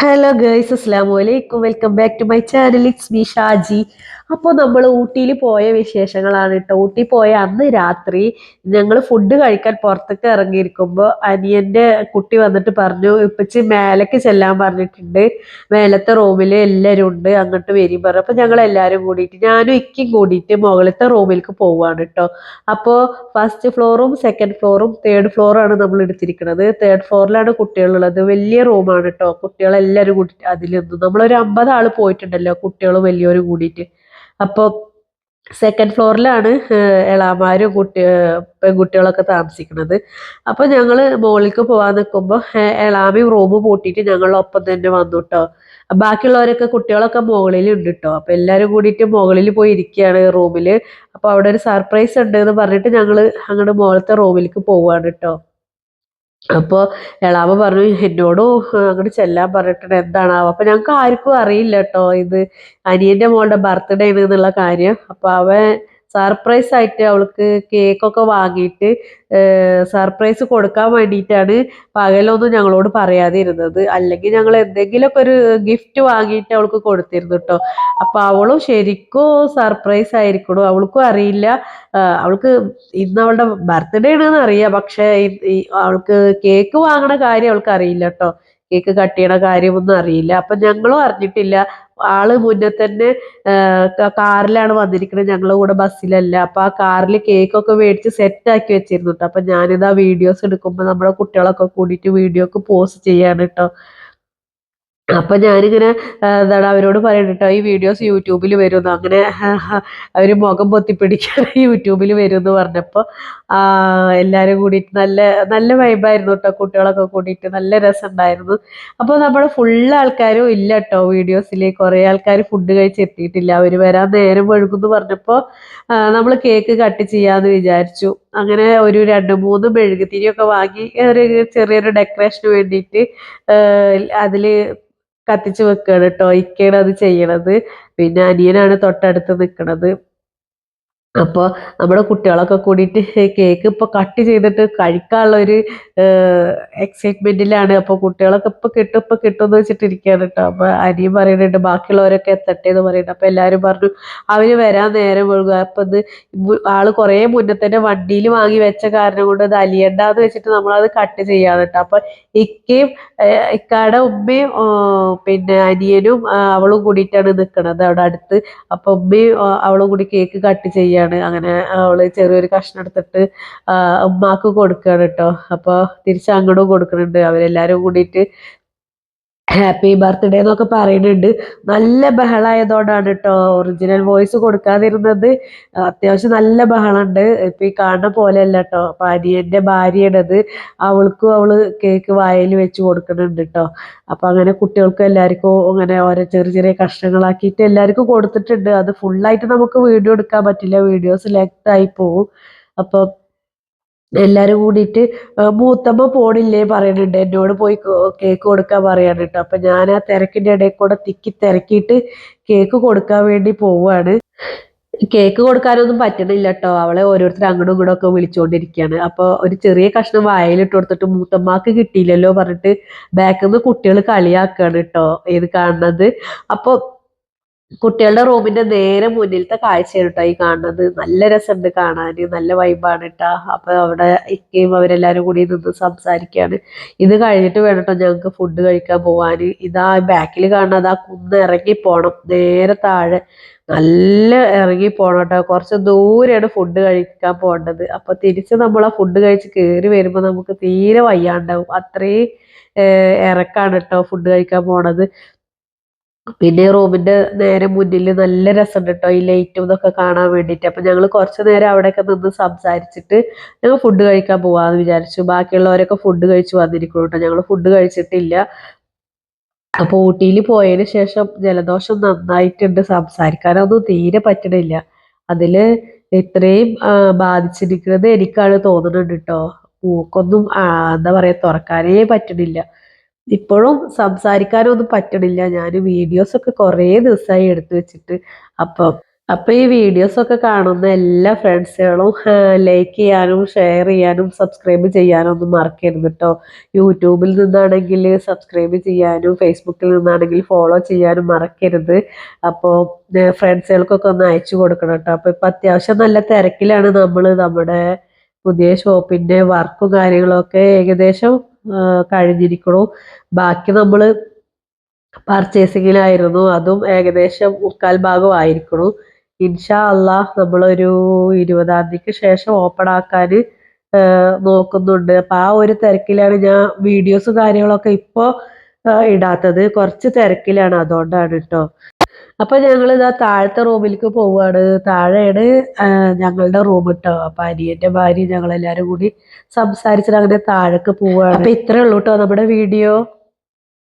Hello girls അസ്സാം വലൈക്കും welcome back to my channel it's me Shaji അപ്പോൾ നമ്മൾ ഊട്ടിയിൽ പോയ വിശേഷങ്ങളാണ് കേട്ടോ ഊട്ടി പോയ അന്ന് രാത്രി ഞങ്ങൾ ഫുഡ് കഴിക്കാൻ പുറത്തേക്ക് ഇറങ്ങിയിരിക്കുമ്പോൾ അനിയന്റെ കുട്ടി വന്നിട്ട് പറഞ്ഞു ഇപ്പച്ചി മേലേക്ക് ചെല്ലാൻ പറഞ്ഞിട്ടുണ്ട്. മേലത്തെ റൂമിൽ എല്ലാവരും ഉണ്ട്. അങ്ങോട്ട് വരും. പറഞ്ഞു. അപ്പോൾ ഞങ്ങൾ എല്ലാവരും കൂടിയിട്ട് ഞാനും ഇക്കും കൂടിയിട്ട് മുകളിലത്തെ റൂമിലേക്ക് പോവുകയാണ് കേട്ടോ അപ്പോൾ ഫസ്റ്റ് ഫ്ലോറും സെക്കൻഡ് ഫ്ലോറും തേർഡ് ഫ്ലോറാണ് നമ്മൾ എടുത്തിരിക്കുന്നത് തേർഡ് ഫ്ലോറിലാണ് കുട്ടികളുള്ളത്. വലിയ റൂമാണ് കേട്ടോ കുട്ടികളെല്ലാവരും അതിൽ അതിലൊന്നും നമ്മളൊരു അമ്പത് ആൾ പോയിട്ടുണ്ടല്ലോ കുട്ടികളും വലിയവരും കൂടിയിട്ട്. അപ്പോൾ സെക്കൻഡ് ഫ്ലോറിലാണ് എളാമാരും കുട്ടി പെൺകുട്ടികളൊക്കെ താമസിക്കുന്നത് അപ്പോൾ ഞങ്ങൾ മുകളിലേക്ക് പോകാൻ നിൽക്കുമ്പോൾ എളാമയും റൂം പൂട്ടിയിട്ട് ഞങ്ങളൊപ്പം തന്നെ വന്നു കേട്ടോ ബാക്കിയുള്ളവരൊക്കെ കുട്ടികളൊക്കെ മുകളിൽ ഉണ്ട് കേട്ടോ അപ്പോൾ എല്ലാവരും കൂടിയിട്ട് മുകളിൽ പോയി ഇരിക്കുകയാണ് റൂമിൽ അപ്പോൾ അവിടെ ഒരു സർപ്രൈസ് ഉണ്ട് എന്ന് പറഞ്ഞിട്ട് ഞങ്ങൾ അങ്ങോട്ട് മുകളിലത്തെ റൂമിലേക്ക് പോവുകയാണ് കേട്ടോ അപ്പോൾ എളാമ പറഞ്ഞു എന്നോട് അങ്ങോട്ട് ചെല്ലാൻ പറഞ്ഞിട്ടുണ്ട് എന്താണാവോ അപ്പം ഞങ്ങൾക്ക് ആർക്കും അറിയില്ല കേട്ടോ ഇത്. അനിയന്റെ മോളുടെ ബർത്ത്ഡേ ആണ് എന്നുള്ള കാര്യം. അപ്പോൾ അവൻ സർപ്രൈസ് ആയിട്ട് അവൾക്ക് കേക്കൊക്കെ വാങ്ങിയിട്ട് സർപ്രൈസ് കൊടുക്കാൻ വേണ്ടിയിട്ടാണ് പകലൊന്നും ഞങ്ങളോട് പറയാതിരുന്നത്. അല്ലെങ്കിൽ ഞങ്ങൾ എന്തെങ്കിലുമൊക്കെ ഒരു ഗിഫ്റ്റ് വാങ്ങിയിട്ട് അവൾക്ക് കൊടുത്തിരുന്നു കേട്ടോ അപ്പോൾ അവളും ശരിക്കും സർപ്രൈസ് ആയിരിക്കണു അവൾക്കും അറിയില്ല. അവൾക്ക് ഇന്ന് അവളുടെ ബർത്ത്ഡേ ആണെന്ന് അറിയാം. പക്ഷേ അവൾക്ക് കേക്ക് വാങ്ങണ കാര്യം അവൾക്ക് അറിയില്ല കേട്ടോ കേക്ക് കട്ട് ചെയ്യണ കാര്യമൊന്നും അറിയില്ല. അപ്പം ഞങ്ങളും അറിഞ്ഞിട്ടില്ല. ആൾ മുന്നേ തന്നെ കാറിലാണ് വന്നിരിക്കുന്നത് ഞങ്ങളുടെ കൂടെ ബസ്സിലല്ല. അപ്പൊ ആ കാറിൽ കേക്കൊക്കെ മേടിച്ച് സെറ്റാക്കി വെച്ചിരുന്നു കേട്ടോ അപ്പൊ ഞാനിതാ വീഡിയോസ് എടുക്കുമ്പോൾ നമ്മുടെ കുട്ടികളൊക്കെ കൂടിയിട്ട് വീഡിയോ ഒക്കെ പോസ്റ്റ് ചെയ്യാണ് കേട്ടോ അപ്പൊ ഞാനിങ്ങനെ എന്താണ് അവരോട് പറയണ ഈ വീഡിയോസ് യൂട്യൂബിൽ വരുന്നു. അങ്ങനെ അവർ മുഖം പൊത്തിപ്പിടിക്കാൻ യൂട്യൂബിൽ വരും എന്ന് പറഞ്ഞപ്പോൾ എല്ലാവരും കൂടിയിട്ട് നല്ല നല്ല വൈബായിരുന്നു കേട്ടോ കുട്ടികളൊക്കെ കൂടിയിട്ട് നല്ല രസമുണ്ടായിരുന്നു. അപ്പോൾ നമ്മൾ ഫുൾ ആൾക്കാരും ഇല്ല കേട്ടോ വീഡിയോസിൽ കുറേ ആൾക്കാർ ഫുഡ് കഴിച്ചെത്തിയിട്ടില്ല അവർ വരാൻ നേരം വഴുകുമെന്ന് പറഞ്ഞപ്പോൾ നമ്മൾ കേക്ക് കട്ട് ചെയ്യാമെന്ന് വിചാരിച്ചു. അങ്ങനെ ഒരു രണ്ട് മൂന്ന് മെഴുകുതിരിയൊക്കെ വാങ്ങി ഒരു ചെറിയൊരു ഡെക്കറേഷന് വേണ്ടിയിട്ട് അതിൽ കത്തിച്ച് വെക്കുകയാണ് കേട്ടോ ഇക്കയാണ് അത് ചെയ്യണത്. പിന്നെ അനിയനാണ് തൊട്ടടുത്ത് നിൽക്കണത് അപ്പോൾ നമ്മുടെ കുട്ടികളൊക്കെ കൂടിയിട്ട് കേക്ക് ഇപ്പോൾ കട്ട് ചെയ്തിട്ട് കഴിക്കാനുള്ള ഒരു എക്സൈറ്റ്മെന്റിലാണ് അപ്പോൾ കുട്ടികളൊക്കെ ഇപ്പോൾ കിട്ടും ഇപ്പോൾ കിട്ടും എന്ന് വെച്ചിട്ടിരിക്കുകയാണ് കേട്ടോ അപ്പോൾ അനിയും പറയുന്നുണ്ട് ബാക്കിയുള്ളവരൊക്കെ എത്തട്ടെ എന്ന് പറയുന്നുണ്ട്. അപ്പോൾ എല്ലാവരും പറഞ്ഞു അവർ വരാൻ നേരം ഒഴുകുക അപ്പോൾ ഇത് ആൾ കുറേ മുന്നേ തന്നെ വണ്ടിയിൽ വാങ്ങി വെച്ച കാരണം കൊണ്ട് അത് അലിയണ്ടാന്ന് വെച്ചിട്ട് നമ്മളത് കട്ട് ചെയ്യാണ് കേട്ടോ അപ്പോൾ ഇക്കയും ഇക്കാടെ ഉമ്മയും പിന്നെ അനിയനും അവളും കൂടിയിട്ടാണ് നിൽക്കുന്നത് അവിടെ അടുത്ത്. അപ്പോൾ ഉമ്മയും അവളും കൂടി കേക്ക് കട്ട് ചെയ്യുക ചെയ്യാണ്. അങ്ങനെ അവൾ ചെറിയൊരു കഷ്ണം എടുത്തിട്ട് ഉമ്മാക്ക് കൊടുക്കുകയാണ് കേട്ടോ അപ്പോൾ തിരിച്ച് അങ്ങോട്ടും കൊടുക്കുന്നുണ്ട് അവരെല്ലാരും കൂടിയിട്ട് ഹാപ്പി ബർത്ത്ഡേ എന്നൊക്കെ പറയുന്നുണ്ട്. നല്ല ബഹളായതുകൊണ്ടാണ് കേട്ടോ ഒറിജിനൽ വോയിസ് കൊടുക്കാതിരുന്നത്. അത്യാവശ്യം നല്ല ബഹളമുണ്ട് ഇപ്പം ഈ കാണുന്ന പോലെയല്ല കേട്ടോ അപ്പം ഭാര്യയുടേത് അവൾക്കും അവൾ കേക്ക് വായിൽ വെച്ച് കൊടുക്കുന്നുണ്ട് കേട്ടോ അപ്പം അങ്ങനെ കുട്ടികൾക്കും എല്ലാവർക്കും അങ്ങനെ ഓരോ ചെറിയ ചെറിയ കഷ്ണങ്ങളാക്കിയിട്ട് എല്ലാവർക്കും കൊടുത്തിട്ടുണ്ട്. അത് ഫുള്ളായിട്ട് നമുക്ക് വീഡിയോ എടുക്കാൻ പറ്റില്ല. വീഡിയോസ് സെലക്ട് ആയി പോവും. അപ്പോൾ എല്ലാരും കൂടിയിട്ട് മൂത്തമ്മ പോണില്ലേ പറയുന്നുണ്ട് എന്നോട് പോയി കേക്ക് കൊടുക്കാൻ പറയാനുണ്ട്. അപ്പൊ ഞാൻ ആ തിരക്കിന്റെ ഇടയിൽ കൂടെ തിക്കി തിരക്കിയിട്ട് കേക്ക് കൊടുക്കാൻ വേണ്ടി പോവുകയാണ് കേക്ക് കൊടുക്കാനൊന്നും പറ്റണില്ല കേട്ടോ അവളെ ഓരോരുത്തർ അങ്ങോട്ടും ഇങ്ങോട്ടും ഒക്കെ വിളിച്ചുകൊണ്ടിരിക്കുകയാണ് അപ്പോൾ ഒരു ചെറിയ കഷ്ണം വായയിലിട്ട് കൊടുത്തിട്ട് മൂത്തമ്മക്ക് കിട്ടിയില്ലല്ലോ പറഞ്ഞിട്ട് ബാക്കിൽ നിന്ന് കുട്ടികൾ കളിയാക്കുകയാണ് കേട്ടോ ഇത് കാണുന്നത്. അപ്പോൾ കുട്ടികളുടെ റൂമിന്റെ നേരെ മുന്നിലത്തെ കാഴ്ചയാണ് കേട്ടോ ഈ കാണുന്നത്. നല്ല രസമുണ്ട് കാണാൻ നല്ല വൈബാണ് കേട്ടോ അപ്പൊ അവിടെ ഇക്കയും അവരെല്ലാരും കൂടി നിന്ന് സംസാരിക്കുകയാണ് ഇത് കഴിഞ്ഞിട്ട് വേണം കേട്ടോ ഫുഡ് കഴിക്കാൻ പോവാൻ ഇതാ ബാക്കിൽ കാണുന്നത് ആ കുന്ന് ഇറങ്ങി പോണം. നേരെ താഴെ നല്ല ഇറങ്ങി പോണം കേട്ടോ കുറച്ച് ദൂരെയാണ് ഫുഡ് കഴിക്കാൻ പോകേണ്ടത്. അപ്പൊ തിരിച്ച് നമ്മൾ ആ ഫുഡ് കഴിച്ച് കയറി വരുമ്പോൾ നമുക്ക് തീരെ വയ്യാണ്ടാവും. അത്രയും ഇറക്കാണ് കേട്ടോ ഫുഡ് കഴിക്കാൻ പോണത്. പിന്നെ റൂമിന്റെ നേരെ മുന്നിൽ നല്ല രസമുണ്ട് കേട്ടോ ഈ ലൈറ്റും ഇതൊക്കെ കാണാൻ വേണ്ടിയിട്ട്. അപ്പൊ ഞങ്ങൾ കുറച്ച് നേരം അവിടെയൊക്കെ നിന്ന് സംസാരിച്ചിട്ട് ഞങ്ങൾ ഫുഡ് കഴിക്കാൻ പോവാന്ന് വിചാരിച്ചു. ബാക്കിയുള്ളവരൊക്കെ ഫുഡ് കഴിച്ചു വന്നിരിക്കുന്നു കേട്ടോ ഞങ്ങൾ ഫുഡ് കഴിച്ചിട്ടില്ല. അപ്പൊ ഊട്ടിയിൽ പോയതിന് ശേഷം ജലദോഷം നന്നായിട്ടുണ്ട്. സംസാരിക്കാനൊന്നും തീരെ പറ്റണില്ല. അതിൽ ഇത്രയും ബാധിച്ചിരിക്കുന്നത് എനിക്കാണ് തോന്നുന്നുണ്ട് കേട്ടോ മൂക്കൊന്നും എന്താ പറയാ തുറക്കാനേ പറ്റണില്ല. ഇപ്പോഴും സംസാരിക്കാനൊന്നും പറ്റണില്ല. ഞാൻ വീഡിയോസൊക്കെ കുറേ ദിവസമായി എടുത്തു വെച്ചിട്ട്. അപ്പം അപ്പം ഈ വീഡിയോസൊക്കെ കാണുന്ന എല്ലാ ഫ്രണ്ട്സുകളും ലൈക്ക് ചെയ്യാനും ഷെയർ ചെയ്യാനും സബ്സ്ക്രൈബ് ചെയ്യാനും ഒന്നും മറക്കരുത് കേട്ടോ യൂട്യൂബിൽ നിന്നാണെങ്കിൽ സബ്സ്ക്രൈബ് ചെയ്യാനും ഫേസ്ബുക്കിൽ നിന്നാണെങ്കിൽ ഫോളോ ചെയ്യാനും മറക്കരുത്. അപ്പോൾ ഫ്രണ്ട്സുകൾക്കൊക്കെ ഒന്ന് അയച്ചു കൊടുക്കണം കേട്ടോ അപ്പോൾ ഇപ്പം അത്യാവശ്യം നല്ല തിരക്കിലാണ് നമ്മൾ നമ്മുടെ പുതിയ ഷോപ്പിന്റെ വർക്കും കാര്യങ്ങളൊക്കെ ഏകദേശം കഴിഞ്ഞിരിക്കണു. ബാക്കി നമ്മൾ പർച്ചേസിങ്ങിലായിരുന്നു അതും ഏകദേശം മുക്കാൽ ഭാഗം ആയിരിക്കണു ഇൻഷാ അള്ളാഹ് നമ്മളൊരു ഇരുപതാം തീയതിക്ക് ശേഷം ഓപ്പൺ ആക്കാൻ നോക്കുന്നുണ്ട്. അപ്പം ആ ഒരു തിരക്കിലാണ് ഞാൻ വീഡിയോസും കാര്യങ്ങളൊക്കെ ഇപ്പോൾ ഇടാത്തത്. കുറച്ച് തിരക്കിലാണ്. അതുകൊണ്ടാണ് കേട്ടോ അപ്പൊ ഞങ്ങൾ ഇതാ താഴത്തെ റൂമിലേക്ക് പോവുകയാണ് താഴെയാണ് ഞങ്ങളുടെ റൂം കേട്ടോ അപ്പൊ അനിയന്റെ ഭാര്യ ഞങ്ങളെല്ലാരും കൂടി സംസാരിച്ചിട്ട് അങ്ങനെ താഴേക്ക് പോവുകയാണ് അപ്പൊ ഇത്രേ ഉള്ളൂ കേട്ടോ നമ്മുടെ വീഡിയോ.